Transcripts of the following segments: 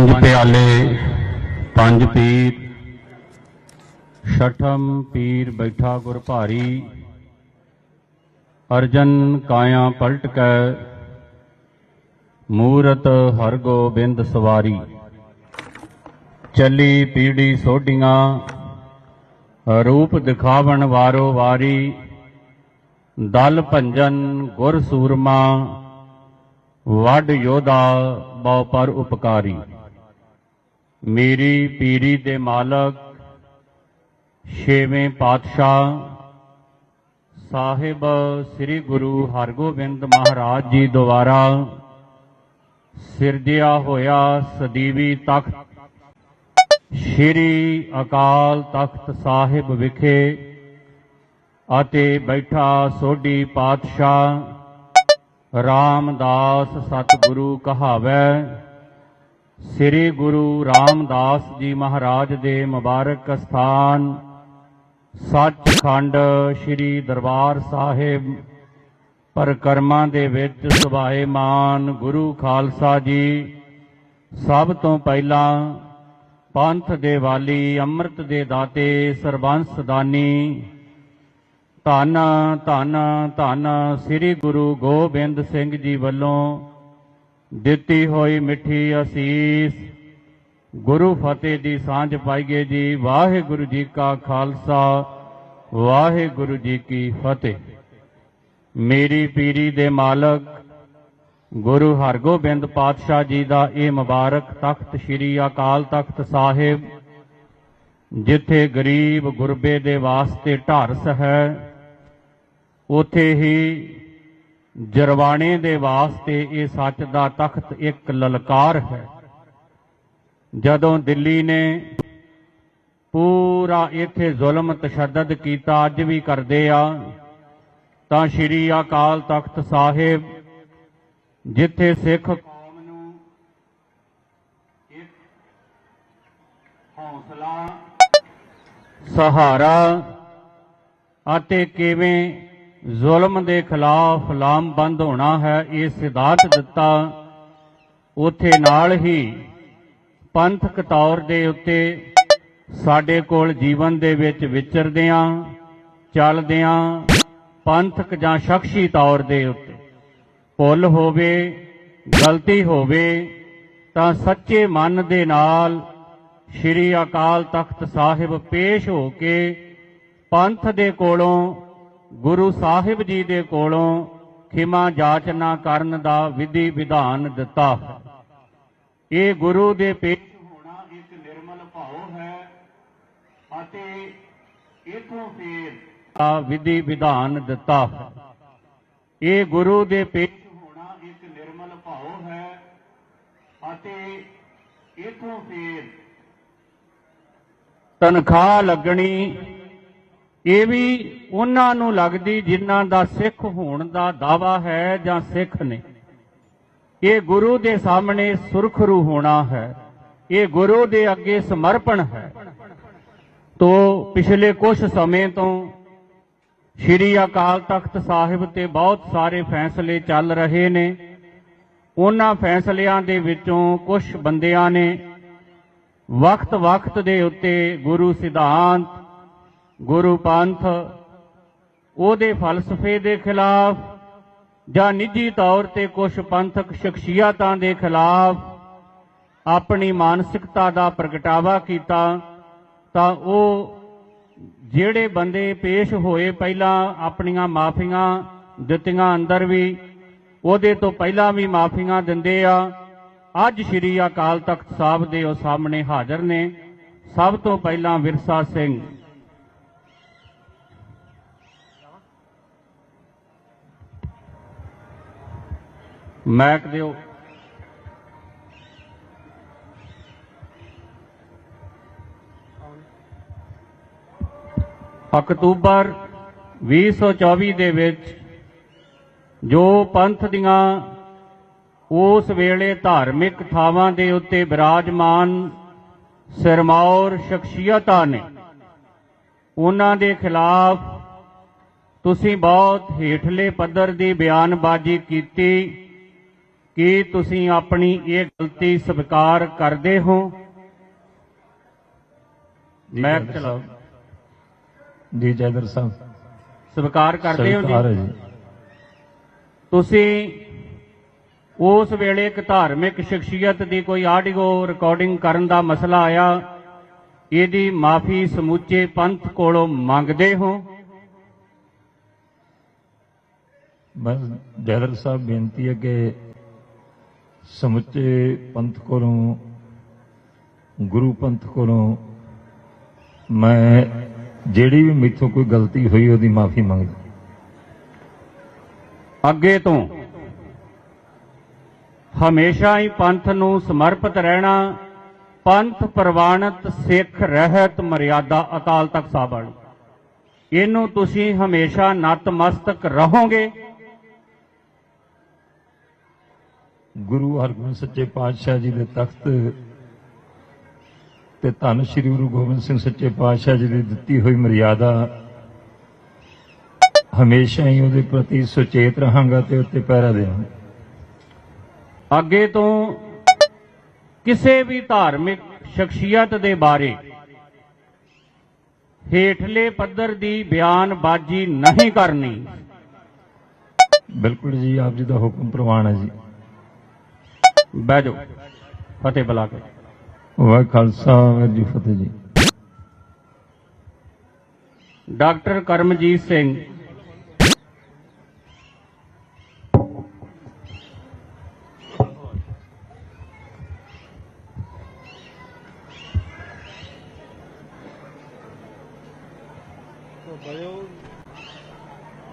ਪੰਜ ਪਿਆਲੇ, ਪੰਜ ਪੀਰ, ਛਠਮ ਪੀਰ ਬੈਠਾ ਗੁਰ ਭਾਰੀ, ਅਰਜਨ ਕਾਇਆ ਪਲਟ ਕੈ, ਮੂਰਤ ਹਰ ਗੋਬਿੰਦ ਸਵਾਰੀ। ਚੱਲੀ ਪੀੜੀ ਸੋਢੀਆਂ, ਰੂਪ ਦਿਖਾਵਣ ਵਾਰੋ ਵਾਰੀ, ਦਲ ਭੰਜਨ ਗੁਰ ਸੂਰਮਾ ਵੱਡ ਯੋਧਾ ਬਹੁ ਪਰ ਉਪਕਾਰੀ। ਮੇਰੀ ਪੀਰੀ ਦੇ ਮਾਲਕ, ਛੇਵੇਂ ਪਾਤਸ਼ਾਹ, ਸਾਹਿਬ ਸ੍ਰੀ ਗੁਰੂ ਹਰਗੋਬਿੰਦ ਮਹਾਰਾਜ ਜੀ ਦੁਆਰਾ ਸਿਰਜਿਆ ਹੋਇਆ ਸਦੀਵੀ ਤਖਤ, ਸ਼੍ਰੀ ਅਕਾਲ ਤਖਤ ਸਾਹਿਬ ਵਿਖੇ ਅਤੇ ਬੈਠਾ ਸੋਢੀ ਪਾਤਸ਼ਾਹ ਰਾਮਦਾਸ ਸਤਿਗੁਰੂ ਕਹਾਵੈ ਸ੍ਰੀ ਗੁਰੂ ਰਾਮਦਾਸ ਜੀ ਮਹਾਰਾਜ ਦੇ ਮੁਬਾਰਕ ਸਥਾਨ, ਸੱਚਖੰਡ ਸ੍ਰੀ ਦਰਬਾਰ ਸਾਹਿਬ, ਪਰਕਰਮਾਂ ਦੇ ਵਿੱਚ ਸੁਭਾਏਮਾਨ ਗੁਰੂ ਖਾਲਸਾ ਜੀ, ਸਭ ਤੋਂ ਪਹਿਲਾਂ ਪੰਥ ਦੇ ਵਾਲੀ, ਅੰਮ੍ਰਿਤ ਦੇ ਦਾਤੇ ਸਰਬੰਸ ਦਾਨੀ, ਧੰਨ ਧੰਨ ਧੰਨ ਸ੍ਰੀ ਗੁਰੂ ਗੋਬਿੰਦ ਸਿੰਘ ਜੀ ਵੱਲੋਂ ਦਿੱਤੀ ਹੋਈ ਮਿੱਠੀ ਅਸੀਸ। ਗੁਰੂ ਫਤਿਹ ਦੀ ਸਾਂਝ ਪਾਈਏ ਜੀ। ਵਾਹਿਗੁਰੂ ਜੀ ਕਾ ਖਾਲਸਾ, ਵਾਹਿਗੁਰੂ ਜੀ ਕੀ ਫਤਿਹ। ਮੇਰੀ ਪੀਰੀ ਦੇ ਮਾਲਕ, ਗੁਰੂ ਹਰਗੋਬਿੰਦ ਪਾਤਸ਼ਾਹ ਜੀ ਦਾ ਇਹ ਮੁਬਾਰਕ ਤਖਤ ਸ੍ਰੀ ਅਕਾਲ ਤਖਤ ਸਾਹਿਬ, ਜਿੱਥੇ ਗਰੀਬ ਗੁਰਬੇ ਦੇ ਵਾਸਤੇ ਢਾਰਸ ਹੈ, ਉਥੇ ਹੀ ਜਰਵਾਣੇ ਦੇ ਵਾਸਤੇ ਇਹ ਸੱਚ ਦਾ ਤਖਤ ਇੱਕ ਲਲਕਾਰ ਹੈ। ਜਦੋਂ ਦਿੱਲੀ ਨੇ ਪੂਰਾ ਇੱਥੇ ਜ਼ੁਲਮ ਤਸ਼ੱਦਦ ਕੀਤਾ, ਅੱਜ ਵੀ ਕਰਦੇ ਆ, ਤਾਂ ਸ੍ਰੀ ਅਕਾਲ ਤਖਤ ਸਾਹਿਬ, ਜਿੱਥੇ ਸਿੱਖ ਕੌਮ ਨੂੰ ਇੱਕ ਹੌਸਲਾ, ਸਹਾਰਾ ਅਤੇ ਕਿਵੇਂ ਜ਼ੁਲਮ ਦੇ ਖਿਲਾਫ ਲਾਮਬੰਦ ਹੋਣਾ ਹੈ, ਇਹ ਸਿਧਾਂਤ ਦਿੱਤਾ। ਉਥੇ ਨਾਲ ਹੀ ਪੰਥਕ ਤੌਰ ਦੇ ਉੱਤੇ ਸਾਡੇ ਕੋਲ ਜੀਵਨ ਦੇ ਵਿੱਚ ਵਿਚਰਦਿਆਂ ਚੱਲਦਿਆਂ ਪੰਥਕ ਜਾਂ ਸ਼ਖਸੀ ਤੌਰ ਦੇ ਉੱਤੇ। ਭੁੱਲ ਹੋਵੇ, ਗਲਤੀ ਹੋਵੇ, ਤਾਂ ਸੱਚੇ ਮਨ ਦੇ ਨਾਲ ਸ੍ਰੀ ਅਕਾਲ ਤਖਤ ਸਾਹਿਬ ਪੇਸ਼ ਹੋ ਕੇ ਪੰਥ ਦੇ ਕੋਲੋਂ ਗੁਰੂ ਸਾਹਿਬ ਜੀ ਦੇ ਕੋਲੋਂ ਖਿਮਾ ਜਾਚਨਾ ਕਰਨ ਦਾ ਵਿਧੀ ਵਿਧਾਨ ਦਿੱਤਾ। ਇਹ ਗੁਰੂ ਦੇ ਪੇਸ਼ ਹੋਣਾ ਇੱਕ ਨਿਰਮਲ ਭਾਵ ਹੈ ਅਤੇ ਇਥੋਂ ਫੇਰ ਦਾ ਵਿਧੀ ਵਿਧਾਨ ਦਿੱਤਾ। ਇਹ ਗੁਰੂ ਦੇ ਪੇਸ਼ ਹੋਣਾ ਇੱਕ ਨਿਰਮਲ ਭਾਵ ਹੈ ਅਤੇ ਇਥੋਂ ਫੇਰ ਤਨਖਾਹ ਲੱਗਣੀ ਇਹ ਵੀ ਉਹਨਾਂ ਨੂੰ ਲੱਗਦੀ ਜਿਨ੍ਹਾਂ ਦਾ ਸਿੱਖ ਹੋਣ ਦਾ ਦਾਵਾ ਹੈ ਜਾਂ ਸਿੱਖ ਨੇ। ਇਹ ਗੁਰੂ ਦੇ ਸਾਹਮਣੇ ਸੁਰਖਰੂ ਹੋਣਾ ਹੈ। ਇਹ ਗੁਰੂ ਦੇ ਅੱਗੇ ਸਮਰਪਣ ਹੈ। ਤੋ ਪਿਛਲੇ ਕੁਝ ਸਮੇਂ ਤੋਂ ਸ਼੍ਰੀ ਅਕਾਲ ਤਖਤ ਸਾਹਿਬ ਤੇ ਬਹੁਤ ਸਾਰੇ ਫੈਸਲੇ ਚੱਲ ਰਹੇ ਨੇ। ਉਹਨਾਂ ਫੈਸਲਿਆਂ ਦੇ ਵਿੱਚੋਂ ਕੁਝ ਬੰਦਿਆਂ ਨੇ ਵਕਤ ਵਕਤ ਦੇ ਉੱਤੇ ਗੁਰੂ ਸਿਧਾਂਤ ਗੁਰੂ ਪੰਥ, ਉਹਦੇ ਫਲਸਫੇ ਦੇ ਖਿਲਾਫ ਜਾਂ ਨਿੱਜੀ ਤੌਰ ਤੇ ਕੁਝ ਪੰਥਕ ਸ਼ਖਸੀਅਤਾਂ ਦੇ ਖਿਲਾਫ ਆਪਣੀ ਮਾਨਸਿਕਤਾ ਦਾ ਪ੍ਰਗਟਾਵਾ ਕੀਤਾ, ਤਾਂ ਉਹ ਜਿਹੜੇ ਬੰਦੇ ਪੇਸ਼ ਹੋਏ ਪਹਿਲਾਂ ਆਪਣੀਆਂ ਮਾਫੀਆਂ ਦਿੱਤੀਆਂ ਅੰਦਰ ਵੀ, ਉਹਦੇ ਤੋਂ ਪਹਿਲਾਂ ਵੀ ਮਾਫੀਆਂ ਦਿੰਦੇ ਆ, ਅੱਜ ਸ੍ਰੀ ਅਕਾਲ ਤਖਤ ਸਾਹਿਬ ਦੇ ਉਹ ਸਾਹਮਣੇ ਹਾਜ਼ਰ ਨੇ। ਸਭ ਤੋਂ ਪਹਿਲਾਂ ਵਿਰਸਾ ਸਿੰਘ। ਮੈਕ ਦਿਓ। ਅਕਤੂਬਰ 2024 ਦੇ ਵਿੱਚ ਜੋ ਪੰਥ ਦੀਆਂ ਉਸ ਵੇਲੇ ਧਾਰਮਿਕ ਥਾਵਾਂ ਦੇ ਉੱਤੇ ਬਿਰਾਜਮਾਨ ਸਿਰਮੌਰ ਸ਼ਖਸੀਅਤਾਂ ਨੇ, ਉਹਨਾਂ ਦੇ ਖਿਲਾਫ ਤੁਸੀਂ ਬਹੁਤ ਹੇਠਲੇ ਪੱਧਰ ਦੀ ਬਿਆਨਬਾਜ਼ੀ ਕੀਤੀ। ਕੀ ਤੁਸੀਂ ਆਪਣੀ ਇਹ ਗਲਤੀ ਸਵੀਕਾਰ ਕਰਦੇ ਹੋ? ਮੈਂ ਜੀ ਜੈਦਰ ਸਾਹਿਬ। ਸਵੀਕਾਰ ਕਰਦੇ ਹੋ ਸਵੀਕਾਰ ਜੀ ਹੈ ਜੀ। ਤੁਸੀਂ ਉਸ ਵੇਲੇ ਇੱਕ ਧਾਰਮਿਕ ਸ਼ਖਸੀਅਤ ਦੀ ਕੋਈ ਆਡੀਓ ਰਿਕਾਰਡਿੰਗ ਕਰਨ ਦਾ ਮਸਲਾ ਆਇਆ ਇਹਦੀ ਮਾਫੀ ਸਮੁੱਚੇ ਪੰਥ ਕੋਲੋਂ ਮੰਗਦੇ ਹੋ? ਬਸ ਜੈਦਰ ਸਾਹਿਬ ਬੇਨਤੀ ਹੈ ਕਿ ਸਮੁੱਚੇ ਪੰਥ ਕੋਲੋਂ, ਗੁਰੂ ਪੰਥ ਕੋਲੋਂ ਮੈਂ ਜਿਹੜੀ ਵੀ ਮੇਥੋਂ ਕੋਈ ਗਲਤੀ ਹੋਈ, ਉਹਦੀ ਮਾਫੀ ਮੰਗਦਾ। ਅੱਗੇ ਤੋਂ ਹਮੇਸ਼ਾ ਹੀ ਪੰਥ ਨੂੰ ਸਮਰਪਿਤ ਰਹਿਣਾ, ਪੰਥ ਪ੍ਰਵਾਨਿਤ ਸਿੱਖ ਰਹਿਤ ਮਰਿਆਦਾ ਅਕਾਲ ਤਖਤ ਸਾਹਿਬ ਵਾਲੀ। ਇਹਨੂੰ ਤੁਸੀਂ ਹਮੇਸ਼ਾ ਨਤਮਸਤਕ ਰਹੋਗੇ। ਗੁਰੂ ਹਰਗੋਬਿੰਦ ਸੱਚੇ ਪਾਤਸ਼ਾਹ ਜੀ ਦੇ ਤਖਤ ਤੇ ਧੰਨ ਸ੍ਰੀ ਗੁਰੂ ਗੋਬਿੰਦ ਸਿੰਘ ਸੱਚੇ ਪਾਤਸ਼ਾਹ ਜੀ ਦੀ ਦਿੱਤੀ ਹੋਈ ਮਰਿਆਦਾ, ਹਮੇਸ਼ਾ ਹੀ ਉਹਦੇ ਪ੍ਰਤੀ ਸੁਚੇਤ ਰਹਾਂਗਾ ਤੇ ਉੱਤੇ ਪਹਿਰਾ ਦੇਵਾਂਗਾ। ਅੱਗੇ ਤੋਂ ਕਿਸੇ ਵੀ ਧਾਰਮਿਕ ਸ਼ਖਸੀਅਤ ਦੇ ਬਾਰੇ ਹੇਠਲੇ ਪੱਧਰ ਦੀ ਬਿਆਨਬਾਜ਼ੀ ਨਹੀਂ ਕਰਨੀ। ਬਿਲਕੁਲ ਜੀ, ਆਪ ਜੀ ਦਾ ਹੁਕਮ ਪ੍ਰਵਾਨ ਹੈ ਜੀ। ਬਹਿ ਜਾਓ ਫਤਿਹ ਬੁਲਾ ਕੇ ਵਾਹਿ ਖਾਲਸਾ ਵਾਹਿਗੁਰੂ ਜੀ ਫਤਿਹ ਜੀ ਡਾਕਟਰ ਕਰਮਜੀਤ ਸਿੰਘ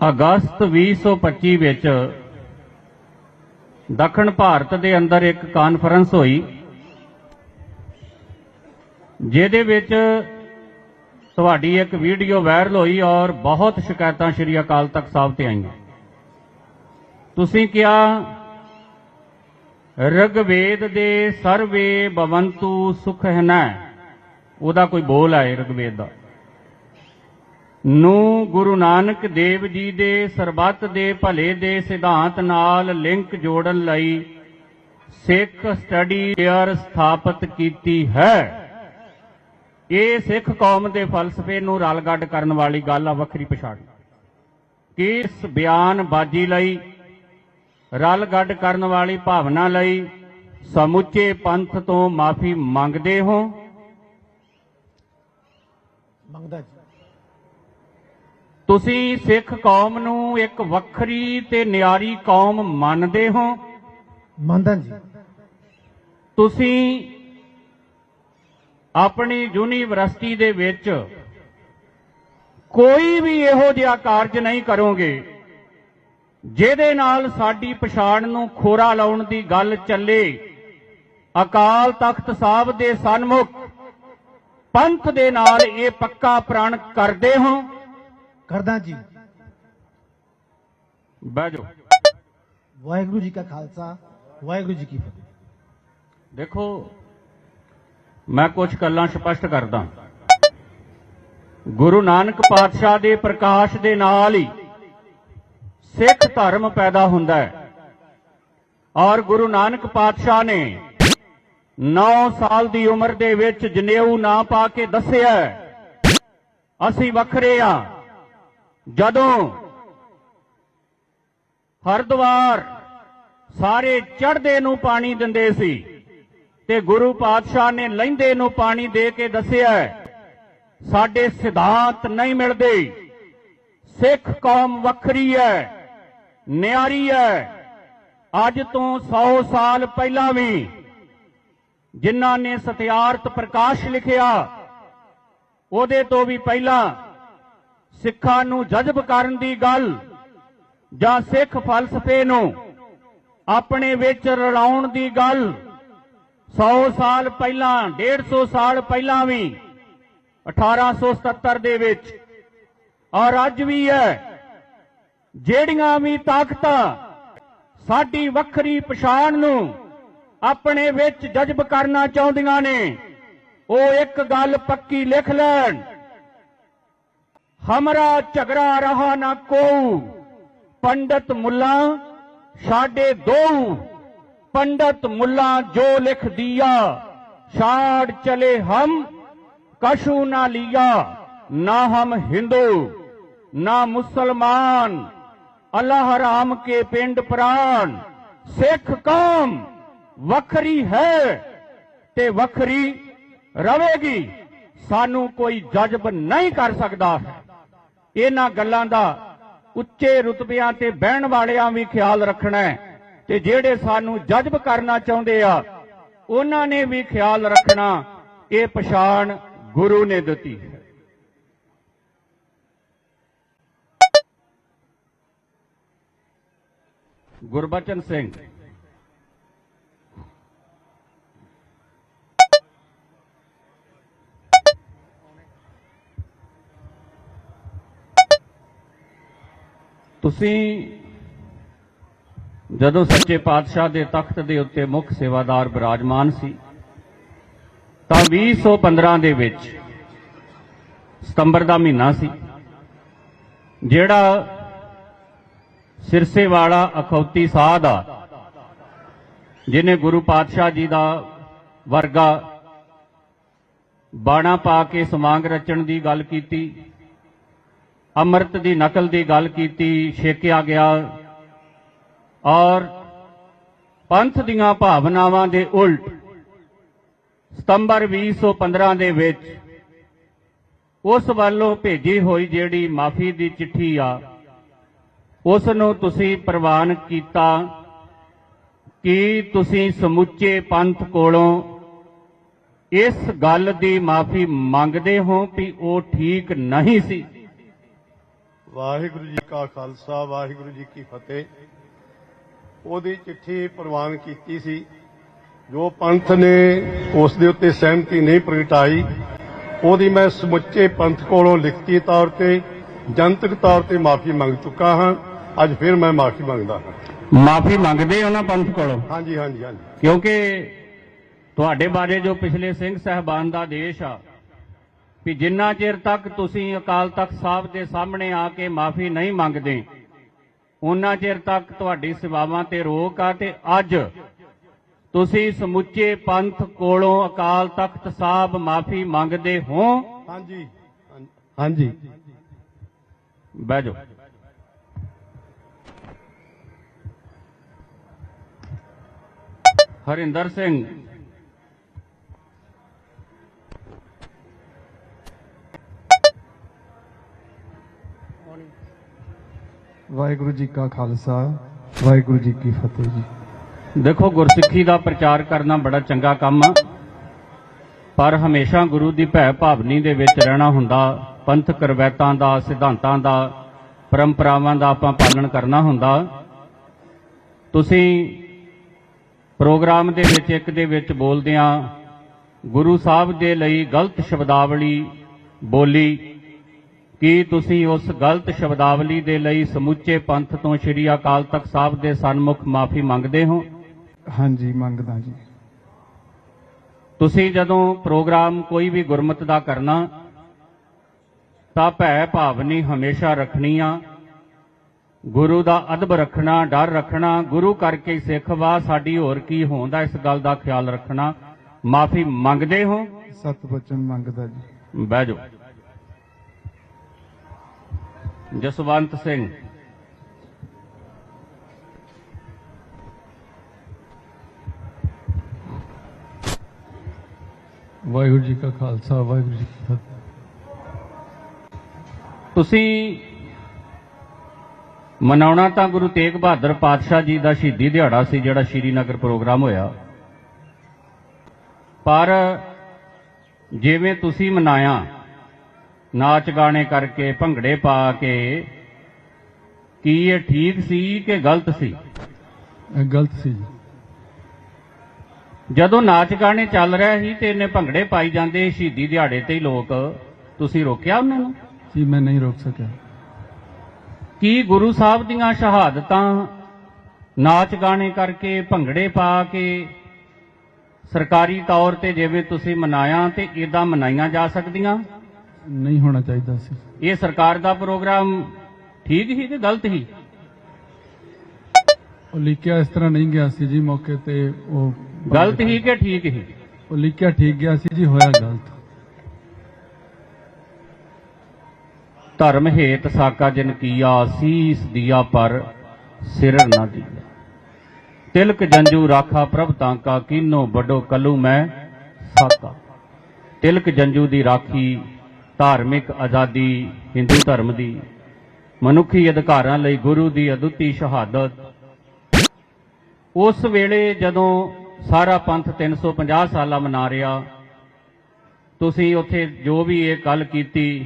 ਅਗਸਤ 2025 ਵਿੱਚ ਦੱਖਣ ਭਾਰਤ ਦੇ ਅੰਦਰ ਇੱਕ ਕਾਨਫਰੰਸ ਹੋਈ, ਜਿਹਦੇ ਵਿੱਚ ਤੁਹਾਡੀ ਇੱਕ ਵੀਡੀਓ ਵਾਇਰਲ ਹੋਈ ਔਰ ਬਹੁਤ ਸ਼ਿਕਾਇਤਾਂ ਸ਼੍ਰੀ ਅਕਾਲ ਤਖਤ ਸਾਹਿਬ ਤੇ ਆਈਆਂ। ਤੁਸੀਂ ਕਿਹਾ, ਰਗਵੇਦ ਦੇ ਸਰਵੇ ਬਵੰਤੂ ਸੁਖ ਹੈ ਉਹਦਾ ਕੋਈ ਬੋਲ ਹੈ ਰਗਵੇਦ ਦਾ। ਨੂੰ ਗੁਰੂ ਨਾਨਕ ਦੇਵ ਜੀ ਦੇ ਸਰਬੱਤ ਦੇ ਭਲੇ ਦੇ ਸਿਧਾਂਤ ਨਾਲ ਲਿੰਕ ਜੋੜਨ ਲਈ ਸਿੱਖ ਸਟੱਡੀ ਏਅਰ ਸਥਾਪਿਤ ਕੀਤੀ ਹੈ। ਇਹ ਸਿੱਖ ਕੌਮ ਦੇ ਫਲਸਫੇ ਨੂੰ ਰਲਗੱਡ ਕਰਨ ਵਾਲੀ ਗੱਲ ਆ ਵੱਖਰੀ ਪਛਾੜ ਕਿ ਇਸ ਬਿਆਨਬਾਜ਼ੀ ਲਈ, ਰਲਗੱਡ ਕਰਨ ਵਾਲੀ ਭਾਵਨਾ ਲਈ ਸਮੁੱਚੇ ਪੰਥ ਤੋਂ ਮਾਫੀ ਮੰਗਦੇ ਹੋ? ਮੰਗਦਾ ਜੀ। ਤੁਸੀਂ ਸਿੱਖ ਕੌਮ ਨੂੰ ਇੱਕ ਵੱਖਰੀ ਤੇ ਨਿਆਰੀ ਕੌਮ ਮੰਨਦੇ ਹੋ? ਮੰਨਦਾ ਜੀ। ਤੁਸੀਂ ਆਪਣੀ ਯੂਨੀਵਰਸਿਟੀ ਦੇ ਵਿੱਚ ਕੋਈ ਵੀ ਇਹੋ ਜਿਹਾ ਕਾਰਜ ਨਹੀਂ ਕਰੋਗੇ ਜਿਹਦੇ ਨਾਲ ਸਾਡੀ ਪਛਾਣ ਨੂੰ ਖੋਰਾ ਲਾਉਣ ਦੀ ਗੱਲ ਚੱਲੇ। ਅਕਾਲ ਤਖਤ ਸਾਹਿਬ ਦੇ ਸਨਮੁਖ ਪੰਥ ਦੇ ਨਾਲ ਇਹ ਪੱਕਾ ਪ੍ਰਣ ਕਰਦੇ ਹੋ? ਕਰਦਾ ਜੀ। ਬਹਿ ਜਾਓ। ਵਾਹਿਗੁਰੂ ਜੀ ਕਾ ਖਾਲਸਾ ਵਾਹਿਗੁਰੂ ਜੀ ਕੀ ਫਤਿਹ। ਦੇਖੋ ਮੈਂ ਕੁਝ ਗੱਲਾਂ ਸਪਸ਼ਟ ਕਰਦਾ। ਗੁਰੂ ਨਾਨਕ ਪਾਤਸ਼ਾਹ ਦੇ ਪ੍ਰਕਾਸ਼ ਦੇ ਨਾਲ ਹੀ ਸਿੱਖ ਧਰਮ ਪੈਦਾ ਹੁੰਦਾ ਹੈ। ਔਰ ਗੁਰੂ ਨਾਨਕ ਪਾਤਸ਼ਾਹ ਨੇ 9 ਸਾਲ ਦੀ ਉਮਰ ਦੇ ਵਿੱਚ ਜਨੇਊ ਨਾ ਪਾ ਕੇ ਦੱਸਿਆ ਅਸੀਂ ਵੱਖਰੇ ਆ ਜਦੋਂ ਹਰਦੁਆਰ ਸਾਰੇ ਚੜਦੇ ਨੂੰ ਪਾਣੀ ਦਿੰਦੇ ਸੀ ਤੇ ਗੁਰੂ ਪਾਤਸ਼ਾਹ ਨੇ ਲਹਿੰਦੇ ਨੂੰ ਪਾਣੀ ਦੇ ਕੇ ਦੱਸਿਆ, ਸਾਡੇ ਸਿਧਾਂਤ ਨਹੀਂ ਮਿਲਦੇ। ਸਿੱਖ ਕੌਮ ਵੱਖਰੀ ਹੈ, ਨਿਆਰੀ ਹੈ। ਅੱਜ ਤੋਂ 100 ਸਾਲ ਪਹਿਲਾਂ ਵੀ ਜਿਨ੍ਹਾਂ ਨੇ ਸਤਿਆਰਥ ਪ੍ਰਕਾਸ਼ ਲਿਖਿਆ, ਉਹਦੇ ਤੋਂ ਵੀ ਪਹਿਲਾਂ ਸਿੱਖਾਂ ਨੂੰ ਜਜ਼ਬ ਕਰਨ ਦੀ ਗੱਲ ਜਾਂ ਸਿੱਖ ਫਲਸਫੇ ਨੂੰ ਆਪਣੇ ਵਿੱਚ ਰਲਾਉਣ ਦੀ ਗੱਲ 100 ਸਾਲ ਪਹਿਲਾਂ 150 ਸਾਲ ਪਹਿਲਾਂ ਵੀ 1877 ਦੇ ਵਿੱਚ। ਔਰ ਅੱਜ ਵੀ ਹੈ, ਜਿਹੜੀਆਂ ਵੀ ਤਾਕਤਾਂ ਸਾਡੀ ਵੱਖਰੀ ਪਛਾਣ ਨੂੰ ਆਪਣੇ ਵਿੱਚ ਜਜ਼ਬ ਕਰਨਾ ਚਾਹੁੰਦੀਆਂ ਨੇ, ਉਹ ਇੱਕ ਗੱਲ ਪੱਕੀ ਲਿਖ ਲੈਣ। ਹਮਰਾ ਝਗੜਾ ਰਹਾ ਨਾ ਕੋ ਪੰਡਤ ਮੁੱਲਾ ਸਾਡੇ ਦੋ पंडित मुल्ला जो लिख दिया छाड़ चले हम कशु ना लिया ना हम हिंदू ना मुसलमान अल्लाह राम के पिंड प्राण सिख कौम ਵੱਖਰੀ ਹੈ ਤੇ ਵੱਖਰੀ ਰਵੇਗੀ ਸਾਨੂੰ ਕੋਈ ਜਜ਼ਬ ਨਹੀਂ ਕਰ ਸਕਦਾ ਇਹਨਾਂ ਗੱਲਾਂ ਦਾ ਉੱਚੇ ਰੁਤਬਿਆਂ ਤੇ ਬਹਿਣ ਵਾਲਿਆਂ ਵੀ ਖਿਆਲ ਰੱਖਣਾ ਹੈ ਤੇ ਜਿਹੜੇ ਸਾਨੂੰ ਜਜ਼ਬ ਕਰਨਾ ਚਾਹੁੰਦੇ ਆ, ਉਹਨਾਂ ਨੇ ਵੀ ਖਿਆਲ ਰੱਖਣਾ, ਇਹ ਪਛਾਣ ਗੁਰੂ ਨੇ ਦਿੱਤੀ ਹੈ। ਗੁਰਬਚਨ ਸਿੰਘ ਤੁਸੀਂ ਜਦੋਂ ਸੱਚੇ ਪਾਤਸ਼ਾਹ ਦੇ ਤਖਤ ਦੇ ਉੱਤੇ ਮੁੱਖ ਸੇਵਾਦਾਰ ਬਿਰਾਜਮਾਨ ਸੀ, ਤਾਂ 2015 ਦੇ ਵਿੱਚ ਸਤੰਬਰ ਦਾ ਮਹੀਨਾ ਸੀ, ਜਿਹੜਾ ਸਿਰਸੇ ਵਾਲਾ ਅਖੌਤੀ ਸਾਧ ਆ ਜਿਨੇ ਗੁਰੂ ਪਾਤਸ਼ਾਹ ਜੀ ਦਾ ਵਰਗਾ ਬਾਣਾ ਪਾ ਕੇ ਸਮਾਂਗ ਰਚਣ ਦੀ ਗੱਲ ਕੀਤੀ ਅੰਮ੍ਰਿਤ ਦੀ ਨਕਲ ਦੀ ਗੱਲ ਕੀਤੀ, ਛੇਕਿਆ ਗਿਆ। ਔਰ ਪੰਥ ਦੀਆਂ ਭਾਵਨਾਵਾਂ ਦੇ ਉਲਟ, ਸਤੰਬਰ 2015 ਦੇ ਵਿੱਚ ਉਸ ਵੱਲੋਂ ਭੇਜੀ ਹੋਈ ਜਿਹੜੀ ਮਾਫੀ ਦੀ ਚਿੱਠੀ ਆ ਉਸ ਨੂੰ ਤੁਸੀਂ ਪ੍ਰਵਾਨ ਕੀਤਾ ਕਿ ਤੁਸੀਂ ਸਮੁੱਚੇ ਪੰਥ ਕੋਲੋਂ ਇਸ ਗੱਲ ਦੀ ਮਾਫੀ ਮੰਗਦੇ ਹੋ ਕਿ ਉਹ ਠੀਕ ਨਹੀਂ ਸੀ। ਵਾਹਿਗੁਰੂ ਜੀ ਕਾ ਖਾਲਸਾ ਵਾਹਿਗੁਰੂ ਜੀ ਕੀ ਫਤਿਹ। ਉਹਦੀ ਚਿੱਠੀ ਪ੍ਰਵਾਨ ਕੀਤੀ ਸੀ। ਜੋ ਪੰਥ ਨੇ ਉਸ ਦੇ ਉੱਤੇ ਸਹਿਮਤੀ ਨਹੀਂ ਪ੍ਰਗਟਾਈ ਉਹਦੀ ਮੈਂ ਸਮੁੱਚੇ ਪੰਥ ਕੋਲੋਂ ਲਿਖਤੀ ਤੌਰ ਤੇ ਜਨਤਕ ਤੌਰ ਤੇ ਮਾਫੀ ਮੰਗ ਚੁੱਕਾ ਹਾਂ। ਅੱਜ ਫਿਰ ਮੈਂ ਮਾਫੀ ਮੰਗਦਾ ਹਾਂ। ਮਾਫੀ ਮੰਗਦੇ ਹੋ ਨਾ ਪੰਥ ਕੋਲੋਂ? ਹਾਂਜੀ ਹਾਂਜੀ ਹਾਂਜੀ। ਕਿਉਂਕਿ ਤੁਹਾਡੇ ਬਾਰੇ ਜੋ ਪਿਛਲੇ ਸਿੰਘ ਸਹਿਬਾਨ ਦਾ ਆਦੇਸ਼ ਆ ਵੀ ਜਿੰਨਾ ਚਿਰ ਤੱਕ ਤੁਸੀਂ ਅਕਾਲ ਤਖਤ ਸਾਹਿਬ ਦੇ ਸਾਹਮਣੇ ਆ ਕੇ ਮਾਫੀ ਨਹੀਂ ਮੰਗਦੇ ਉਹਨਾਂ ਚਿਰ ਤੱਕ ਤੁਹਾਡੀ ਸੇਵਾਵਾਂ ਤੇ ਰੋਕ ਆ ਤੇ ਅੱਜ ਤੁਸੀਂ ਸਮੁੱਚੇ ਪੰਥ ਕੋਲੋਂ ਅਕਾਲ ਤਖਤ ਸਾਹਿਬ ਮਾਫੀ ਮੰਗਦੇ ਹੋ? ਹਾਂਜੀ ਹਾਂਜੀ। ਬਹਿ ਜਾਓ। ਹਰਿੰਦਰ ਸਿੰਘ ਵਾਹਿਗੁਰੂ ਜੀ ਕਾ ਖਾਲਸਾ, ਵਾਹਿਗੁਰੂ ਜੀ ਕੀ ਫਤਿਹ ਜੀ। ਦੇਖੋ, ਗੁਰਸਿੱਖੀ ਦਾ ਪ੍ਰਚਾਰ ਕਰਨਾ ਬੜਾ ਚੰਗਾ ਕੰਮ ਆ, ਪਰ ਹਮੇਸ਼ਾ ਗੁਰੂ ਦੀ ਭੈ ਭਾਵਨੀ ਦੇ ਵਿੱਚ ਰਹਿਣਾ ਹੁੰਦਾ ਪੰਥਕ ਰਵਾਇਤਾਂ ਦਾ, ਸਿਧਾਂਤਾਂ ਦਾ, ਪਰੰਪਰਾਵਾਂ ਦਾ ਆਪਾਂ ਪਾਲਣ ਕਰਨਾ ਹੁੰਦਾ। ਤੁਸੀਂ ਪ੍ਰੋਗਰਾਮ ਦੇ ਵਿੱਚ ਇੱਕ ਦੇ ਵਿੱਚ ਬੋਲਦਿਆਂ ਗੁਰੂ ਸਾਹਿਬ ਦੇ ਲਈ ਗਲਤ ਸ਼ਬਦਾਵਲੀ ਬੋਲੀ ਕੀ ਤੁਸੀਂ ਉਸ ਗਲਤ ਸ਼ਬਦਾਵਲੀ ਦੇ ਲਈ ਸਮੁੱਚੇ ਪੰਥ ਤੋਂ ਸ੍ਰੀ ਅਕਾਲ ਤਖਤ ਸਾਹਿਬ ਦੇ ਸਨਮੁਖ ਮਾਫੀ ਮੰਗਦੇ ਹੋ? ਹਾਂਜੀ ਮੰਗਦਾ ਜੀ। ਤੁਸੀਂ ਜਦੋਂ ਪ੍ਰੋਗਰਾਮ ਕੋਈ ਵੀ ਗੁਰਮਤ ਦਾ ਕਰਨਾ ਤਾਂ ਭੈ ਭਾਵਨੀ ਹਮੇਸ਼ਾ ਰੱਖਣੀ ਆ। ਗੁਰੂ ਦਾ ਅਦਬ ਰੱਖਣਾ ਡਰ ਰੱਖਣਾ ਗੁਰੂ ਕਰਕੇ ਸਿੱਖ ਵਾ ਸਾਡੀ ਹੋਰ ਕੀ ਹੋਂਦਾ ਇਸ ਗੱਲ ਦਾ ਖਿਆਲ ਰੱਖਣਾ। ਮਾਫੀ ਮੰਗਦੇ ਹੋ? ਸਤ ਬਚਨ ਮੰਗਦਾ ਜੀ। ਬਹਿ ਜਾਓ। ਜਸਵੰਤ ਸਿੰਘ। ਵਾਹਿਗੁਰੂ ਜੀ ਕਾ ਖਾਲਸਾ ਵਾਹਿਗੁਰੂ ਜੀ ਕੀ ਫਤਿਹ। ਤੁਸੀਂ ਮਨਾਉਣਾ ਤਾਂ ਗੁਰੂ ਤੇਗ ਬਹਾਦਰ ਪਾਤਸ਼ਾਹ ਜੀ ਦਾ ਸ਼ਹੀਦੀ ਦਿਹਾੜਾ ਸੀ ਜਿਹੜਾ ਸ਼੍ਰੀਨਗਰ ਪ੍ਰੋਗਰਾਮ ਹੋਇਆ। ਪਰ ਜਿਵੇਂ ਤੁਸੀਂ ਮਨਾਇਆ ਨਾਚ ਗਾਣੇ ਕਰਕੇ ਭੰਗੜੇ ਪਾ ਕੇ ਕੀ ਇਹ ਠੀਕ ਸੀ ਕਿ ਗਲਤ ਸੀ? ਇਹ ਗਲਤ ਸੀ ਜਦੋਂ ਨਾਚ ਗਾਣੇ ਚੱਲ ਰਿਹਾ ਸੀ ਤੇ ਇਹਨੇ ਭੰਗੜੇ ਪਾਈ ਜਾਂਦੇ ਸ਼ਹੀਦੀ ਦਿਹਾੜੇ ਤੇ ਹੀ ਲੋਕ ਤੁਸੀਂ ਰੋਕਿਆ ਉਹਨਾਂ ਨੂੰ? ਜੀ ਮੈਂ ਨਹੀਂ ਰੋਕ ਸਕਿਆ। ਕੀ ਗੁਰੂ ਸਾਹਿਬ ਦੀਆਂ ਸ਼ਹਾਦਤਾਂ ਨਾਚ ਗਾਣੇ ਕਰਕੇ ਭੰਗੜੇ ਪਾ ਕੇ ਸਰਕਾਰੀ ਤੌਰ ਤੇ ਜਿਵੇਂ ਤੁਸੀਂ ਮਨਾਇਆ ਤੇ ਇਦਾਂ ਮਨਾਈਆਂ ਜਾ ਸਕਦੀਆਂ? ਨਹੀਂ ਹੋਣਾ ਚਾਹੀਦਾ ਸੀ। ਇਹ ਸਰਕਾਰ ਦਾ ਪ੍ਰੋਗਰਾਮ ਠੀਕ ਹੀ ਕਿ ਗਲਤ ਹੀ? ਉਹ ਲਿਖਿਆ ਇਸ ਤਰ੍ਹਾਂ ਨਹੀਂ ਗਿਆ ਸੀ ਜੀ ਮੌਕੇ ਤੇ ਉਹ ਗਲਤ ਹੀ ਕਿ ਠੀਕ ਹੀ? ਉਹ ਲਿਖਿਆ ਠੀਕ ਗਿਆ ਸੀ ਜੀ ਹੋਇਆ ਗਲਤ। ਧਰਮ ਹੇਤ ਸਾਕਾ ਜਿਨ ਕੀਆ ਸੀਸ ਦੀਆ ਪਰ ਸਿਰ ਨਾ ਦੀਆ ਤਿਲਕ ਜੰਜੂ ਰਾਖਾ ਪ੍ਰਭ ਤਾਂਕਾ ਕੀਨੋ ਵੱਡੋ ਕਲੂ ਮੈਂ ਸਾਕਾ। ਤਿਲਕ ਜੰਜੂ ਦੀ ਰਾਖੀ ਧਾਰਮਿਕ ਆਜ਼ਾਦੀ, ਹਿੰਦੂ ਧਰਮ ਦੀ ਮਨੁੱਖੀ ਅਧਿਕਾਰਾਂ ਲਈ ਗੁਰੂ ਦੀ ਅਦੁੱਤੀ ਸ਼ਹਾਦਤ। ਉਸ ਵੇਲੇ ਜਦੋਂ ਸਾਰਾ ਪੰਥ 350 ਸਾਲਾ ਮਨਾ ਰਿਹਾ, ਤੁਸੀਂ ਉੱਥੇ ਜੋ ਵੀ ਇਹ ਗੱਲ ਕੀਤੀ,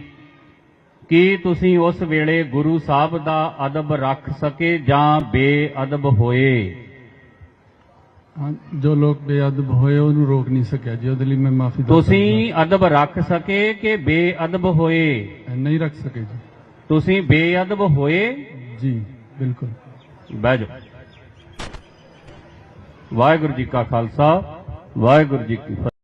ਕੀ ਤੁਸੀਂ ਉਸ ਵੇਲੇ ਗੁਰੂ ਸਾਹਿਬ ਦਾ ਅਦਬ ਰੱਖ ਸਕੇ ਜਾਂ ਬੇਅਦਬ ਹੋਏ? ਹਾਂ, ਜੋ ਲੋਕ ਬੇਅਦਬ ਹੋਏ ਉਹਨੂੰ ਰੋਕ ਨਹੀਂ ਸਕਿਆ ਜੀ ਉਹਦੇ ਲਈ ਮੈਂ ਮਾਫੀ ਤੁਸੀਂ ਅਦਬ ਰੱਖ ਸਕੇ ਕਿ ਬੇਅਦਬ ਹੋਏ? ਨਹੀਂ ਰੱਖ ਸਕੇ ਜੀ। ਤੁਸੀਂ ਬੇਅਦਬ ਹੋਏ? ਜੀ ਬਿਲਕੁਲ। ਬਹਿ ਜਾਓ। ਵਾਹਿਗੁਰੂ ਜੀ ਕਾ ਖਾਲਸਾ ਵਾਹਿਗੁਰੂ ਜੀ ਕੀ